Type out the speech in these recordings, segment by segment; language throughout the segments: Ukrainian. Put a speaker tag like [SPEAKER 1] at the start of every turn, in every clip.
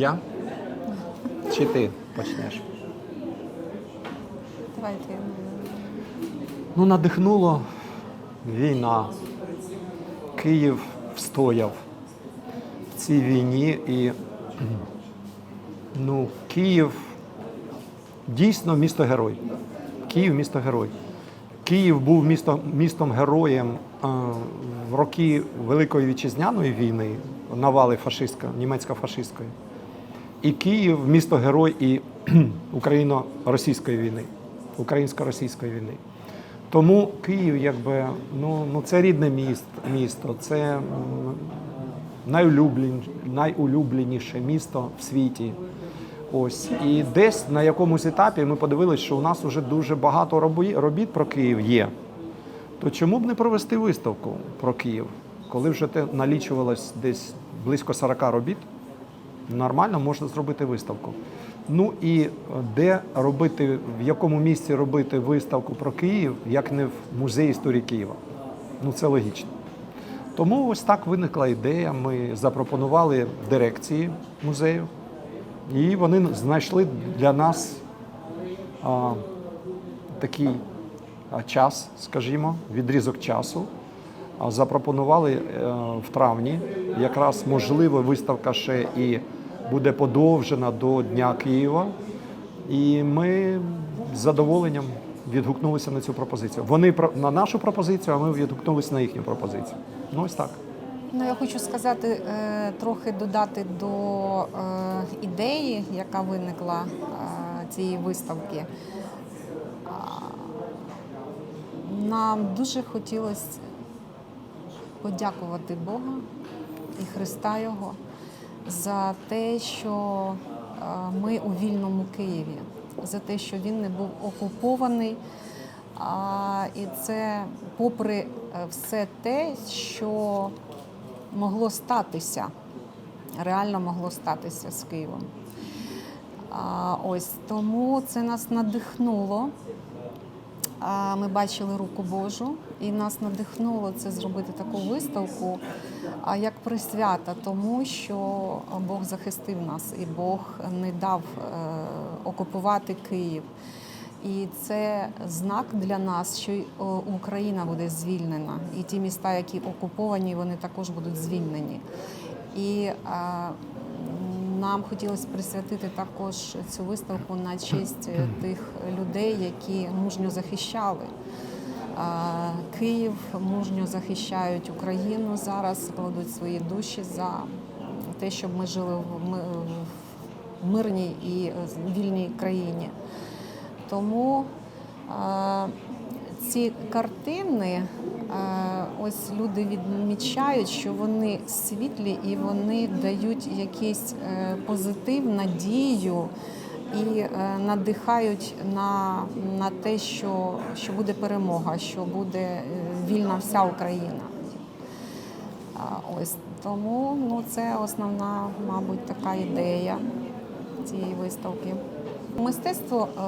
[SPEAKER 1] Я? Чи ти почнеш?
[SPEAKER 2] Давайте.
[SPEAKER 1] Ну, надихнуло війна. Київ встояв в цій війні і ну, Київ дійсно місто герой. Київ місто герой. Київ був місто, містом героєм е, в роки Великої вітчизняної війни, навали фашистська, німецько-фашистської. І Київ місто герой і україно-російської війни, українсько-російської війни. Тому Київ, якби, ну, ну це рідне міст, місто, це найулюбленіше місто в світі. Ось і десь на якомусь етапі ми подивилися, що у нас вже дуже багато робіт про Київ є. То чому б не провести виставку про Київ, коли вже те налічувалось десь близько 40 робіт? Нормально можна зробити виставку. Ну і е, де робити, в якому місці робити виставку про Київ, як не в музеї історії Києва? Ну це логічно. Тому ось так виникла ідея. Ми запропонували дирекції музею, і вони знайшли для нас а, такий а, час, скажімо, відрізок часу. А, Запропонували е, в травні. Якраз можливо виставка ще і буде подовжена до Дня Києва. І ми з задоволенням відгукнулися на цю пропозицію. Вони на нашу пропозицію, а ми відгукнулися на їхню пропозицію. Ну ось так.
[SPEAKER 2] Ну, я хочу сказати, е, трохи додати до е, ідеї, яка виникла е, цієї виставки. Нам дуже хотілося подякувати Бога і Христа Його за те, що е, ми у вільному Києві, за те, що він не був окупований. А, і це попри е, все те, що могло статися, реально могло статися з Києвом. А, ось тому це нас надихнуло. А, Ми бачили руку Божу, і нас надихнуло це зробити таку виставку а, як присвята, тому що Бог захистив нас і Бог не дав е, окупувати Київ. І це знак для нас, що й, Україна буде звільнена, і ті міста, які окуповані, вони також будуть звільнені. І а, нам хотілося присвятити також цю виставку на честь е, тих людей, які мужньо захищали. Київ мужньо захищають Україну зараз, кладуть свої душі за те, щоб ми жили в мирній і вільній країні. Тому ці картини, ось люди відмічають, що вони світлі і вони дають якийсь е, позитив, надію і е, надихають на, на те, що, що буде перемога, що буде е, вільна вся Україна. Ось тому ну, це основна, мабуть, така ідея цієї виставки. Мистецтво е,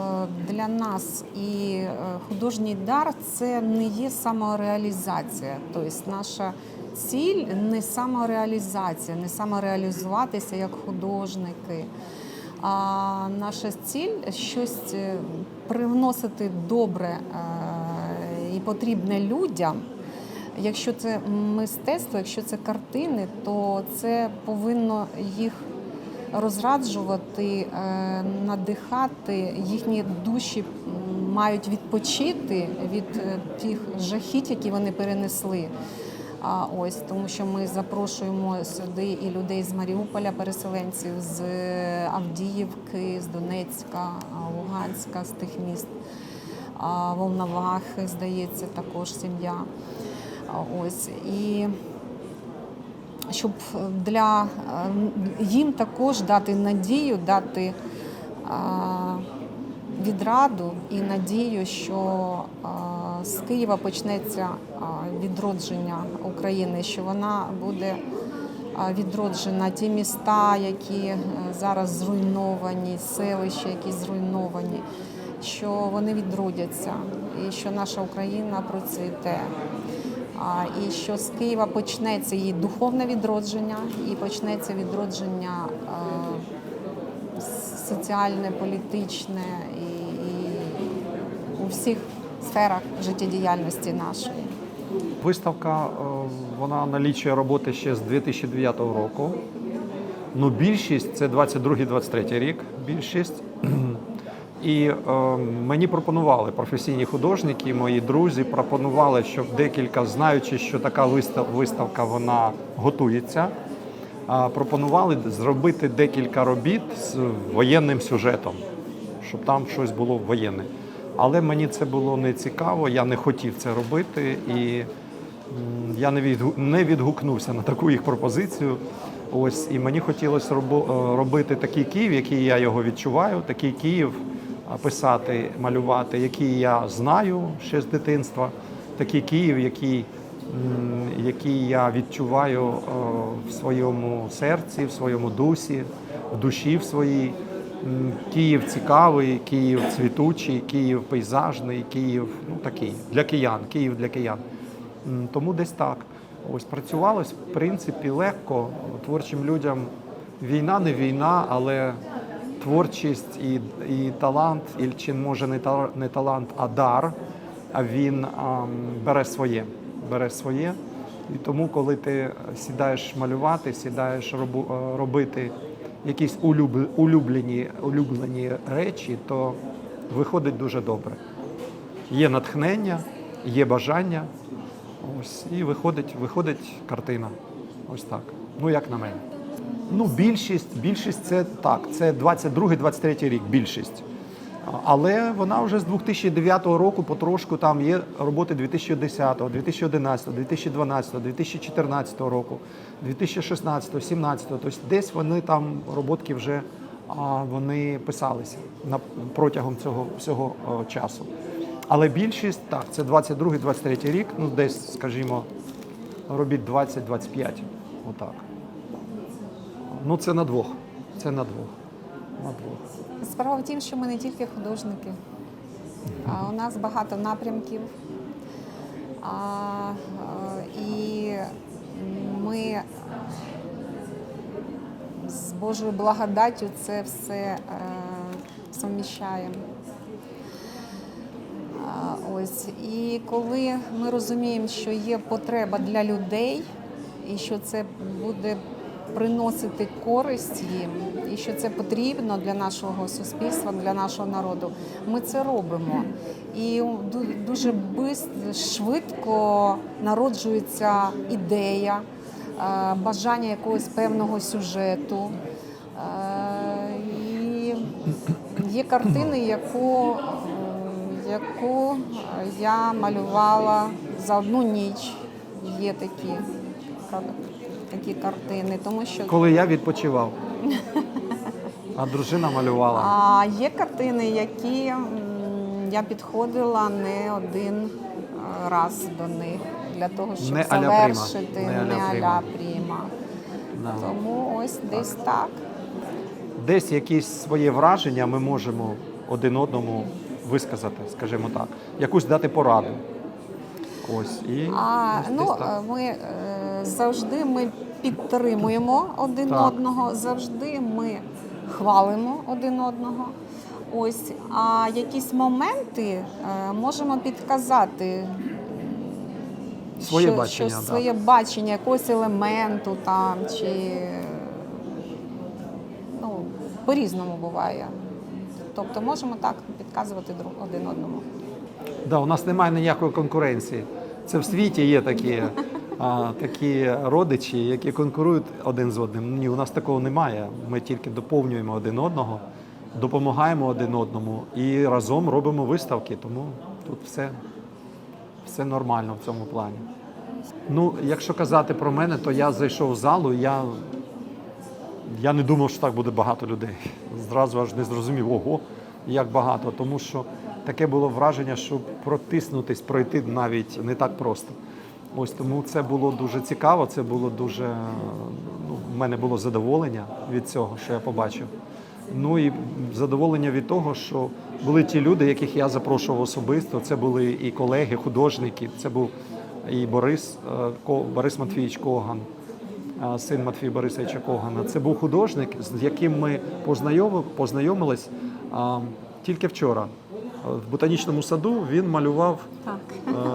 [SPEAKER 2] для нас і художній дар це не є самореалізація. Тобто наша ціль не самореалізація, не самореалізуватися як художники. А наша ціль щось е, привносити добре е, і потрібне людям. Якщо це мистецтво, якщо це картини, то це повинно їх розраджувати, е, надихати, їхні душі мають відпочити від тих жахіть, які вони перенесли. А ось тому, що ми запрошуємо сюди і людей з Маріуполя, переселенців, з Авдіївки, з Донецька, Луганська, з тих міст. А, Волновахи, здається, також сім'я. Ось і щоб для е, їм також дати надію, дати відраду і надію, що з Києва почнеться відродження України, що вона буде відроджена. Ті міста, які е, зараз зруйновані, селища, які зруйновані, що вони відродяться, і що наша Україна процвіте. І що з Києва почнеться її духовне відродження, і почнеться відродження соціальне, політичне і, і у всіх сферах життєдіяльності нашої.
[SPEAKER 1] Виставка е, вона налічує роботи ще з 2009 року. Ну, більшість це 22-23 рік. Більшість. І е, мені пропонували професійні художники, мої друзі пропонували, щоб декілька, знаючи, що така виставка вона готується, а, пропонували зробити декілька робіт з воєнним сюжетом, щоб там щось було воєнне. Але мені це було не цікаво, я не хотів це робити, і я не, відгукнувся на таку їх пропозицію. Ось і мені хотілося е, робити такий Київ, який я його відчуваю, такий Київ писати, малювати, який я знаю ще з дитинства, такий Київ, який, який я відчуваю е, в своєму серці, в своєму дусі, в душі в своїй. Київ цікавий, Київ цвітучий, Київ пейзажний, Київ ну такий для киян, Київ для киян. Тому десь так. Ось працювалось в принципі легко творчим людям. Війна не війна, але творчість і, і талант, і чи може не, та, не талант, а дар. А він ам, бере своє, бере своє. І тому, коли ти сідаєш малювати, сідаєш робу, робити якісь улюб- улюблені, улюблені речі, то виходить дуже добре. Є натхнення, є бажання. Ось і виходить, виходить картина. Ось так. Ну як на мене. Ну, більшість, більшість це так, це 22-23 рік, більшість. Але вона вже з 2009 року потрошку там є роботи 2010, 2011, 2012, 2014 року, 2016, 2017. Тобто десь вони там роботки вже вони писалися протягом цього всього часу. Але більшість так, це 22-23 рік, ну десь, скажімо, робіт 20-25. Отак. Ну, це на двох. Це на двох. На двох.
[SPEAKER 2] Справа в тім, що ми не тільки художники, а у нас багато напрямків. А, і ми з Божою благодаттю це все е, суміщаємо. Ось і коли ми розуміємо, що є потреба для людей, і що це буде приносити користь їм, і що це потрібно для нашого суспільства, для нашого народу, ми це робимо. І дуже швидко народжується ідея, е, бажання якогось певного сюжету. Е, І є картини, яку, яку я малювала за одну ніч. Є такі, кар- такі картини, тому що
[SPEAKER 1] Коли я відпочивав, а дружина малювала.
[SPEAKER 2] а є картини, які м, я підходила не один е, раз до них для того, щоб
[SPEAKER 1] Не
[SPEAKER 2] завершити
[SPEAKER 1] Не
[SPEAKER 2] не
[SPEAKER 1] а-ля
[SPEAKER 2] пріма.
[SPEAKER 1] Да.
[SPEAKER 2] Тому ось десь так.
[SPEAKER 1] Десь якісь своє враження ми можемо один одному висказати, скажімо так, якусь дати пораду. Ось і
[SPEAKER 2] А
[SPEAKER 1] ось
[SPEAKER 2] ну
[SPEAKER 1] так.
[SPEAKER 2] ми е, завжди ми підтримуємо один
[SPEAKER 1] Так.
[SPEAKER 2] одного, завжди ми хвалимо один одного. Ось, а якісь моменти е, можемо підказати.
[SPEAKER 1] Своє
[SPEAKER 2] що,
[SPEAKER 1] бачення,
[SPEAKER 2] що
[SPEAKER 1] да.
[SPEAKER 2] своє бачення якогось елементу там чи ну, по-різному буває. Тобто можемо так підказувати друг один одному.
[SPEAKER 1] Да, у нас немає ніякої конкуренції. Це в світі є такі, а, такі родичі, які конкурують один з одним. Ні, у нас такого немає. Ми тільки доповнюємо один одного, допомагаємо один одному і разом робимо виставки. Тому тут все, все нормально в цьому плані. Ну, якщо казати про мене, то я зайшов в залу, я, я не думав, що так буде багато людей. Зразу аж не зрозумів, ого, як багато. Тому що таке було враження, що протиснутись, пройти навіть не так просто. Ось тому це було дуже цікаво, це було дуже. Ну, в мене було задоволення від цього, що я побачив. Ну і задоволення від того, що були ті люди, яких я запрошував особисто. Це були і колеги, художники, це був і Борис, е, Борис Матвійович Коган, син Матвія Борисовича Когана. Це був художник, з яким ми познайоми- познайомились тільки вчора. В ботанічному саду він малював
[SPEAKER 2] Так.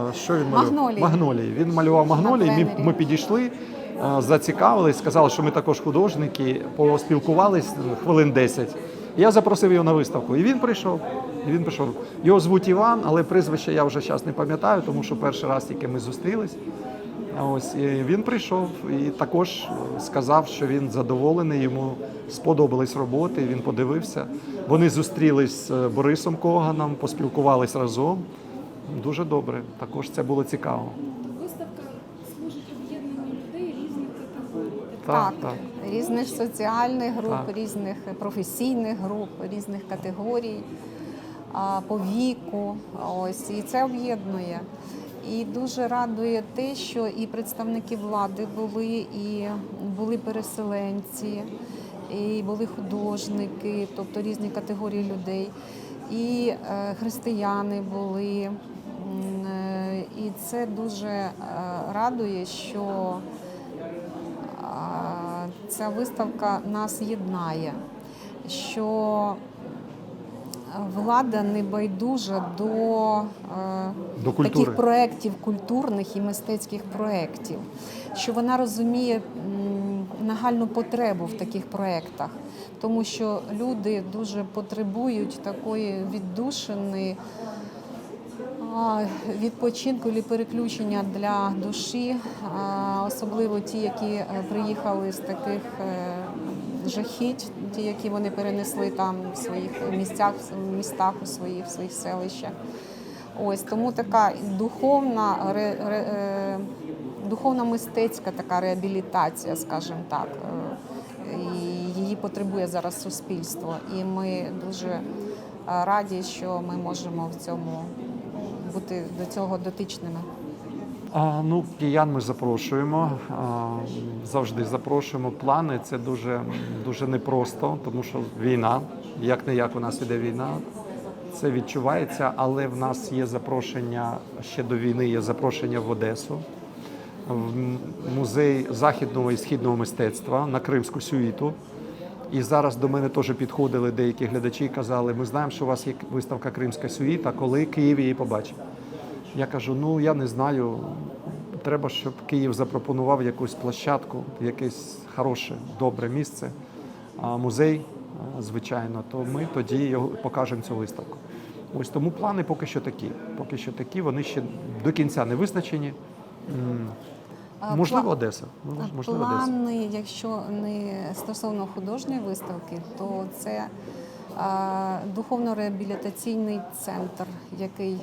[SPEAKER 1] Е, Що він малював?
[SPEAKER 2] Магнолії.
[SPEAKER 1] Магнолії. Він малював магнолії. Ми, ми підійшли, е, зацікавились, сказали, що ми також художники, поспілкувались хвилин 10. Я запросив його на виставку, і він прийшов. І він прийшов. Його звуть Іван, але прізвище я вже зараз не пам'ятаю, тому що перший раз тільки ми зустрілись. Ось і він прийшов і також е, сказав, що він задоволений, йому сподобались роботи. Він подивився. Вони зустрілись з Борисом Коганом, поспілкувались разом. Дуже добре. Також це було цікаво.
[SPEAKER 3] Виставка служить об'єднанню людей різних категорій.
[SPEAKER 1] Так,
[SPEAKER 2] Так,
[SPEAKER 1] так.
[SPEAKER 2] різних соціальних груп,
[SPEAKER 1] Так.
[SPEAKER 2] різних професійних груп, різних категорій по віку. Ось і це об'єднує. І дуже радує те, що і представники влади були, і були переселенці, і були художники, тобто різні категорії людей, і е, християни були. Е, І це дуже е, радує, що ця виставка нас єднає, що влада не байдужа до, е,
[SPEAKER 1] До
[SPEAKER 2] таких проєктів, культурних і мистецьких проєктів, що вона розуміє нагальну потребу в таких проєктах, тому що люди дуже потребують такої віддушини. Відпочинку і переключення для душі, особливо ті, які е, приїхали з таких е, жахіть, ті, які вони перенесли там в своїх місцях, в містах, у своїх, в своїх селищах. Ось тому така духовна, ре, ре, е, духовна мистецька така реабілітація, скажімо так. е, І її потребує зараз суспільство. І ми дуже е, раді, що ми можемо в цьому бути до цього дотичними.
[SPEAKER 1] Ну, киян ми запрошуємо. Завжди запрошуємо. Плани це дуже, дуже непросто, тому що війна, як не як у нас іде війна. Це відчувається, але в нас є запрошення ще до війни, є запрошення в Одесу, в музей західного і східного мистецтва на Кримську сюїту. І зараз до мене теж підходили деякі глядачі і казали, ми знаємо, що у вас є виставка Кримська сюїта, коли Київ її побачить. Я кажу: ну я не знаю. Треба, щоб Київ запропонував якусь площадку, якесь хороше, добре місце, музей, звичайно, то ми тоді його покажемо цю виставку. Ось тому плани поки що такі. Поки що такі, вони ще до кінця не визначені. Можливо, Одеса. Можливо, Одеса.
[SPEAKER 2] Плани, якщо не стосовно художньої виставки, то це е, духовно-реабілітаційний центр, який е,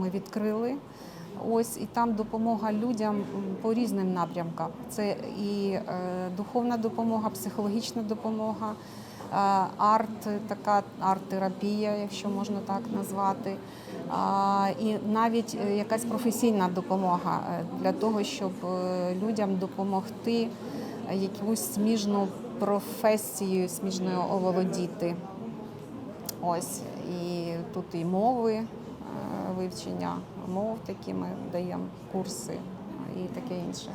[SPEAKER 2] ми відкрили. Ось і там допомога людям по різним напрямкам. Це і е, духовна допомога, психологічна допомога, е, арт, така арт-терапія, якщо можна так назвати. І навіть е, якась професійна допомога для того, щоб людям допомогти якусь сміжну професію сміжною оволодіти. Ось і тут і мови, вивчення мов такі ми даємо курси і таке інше.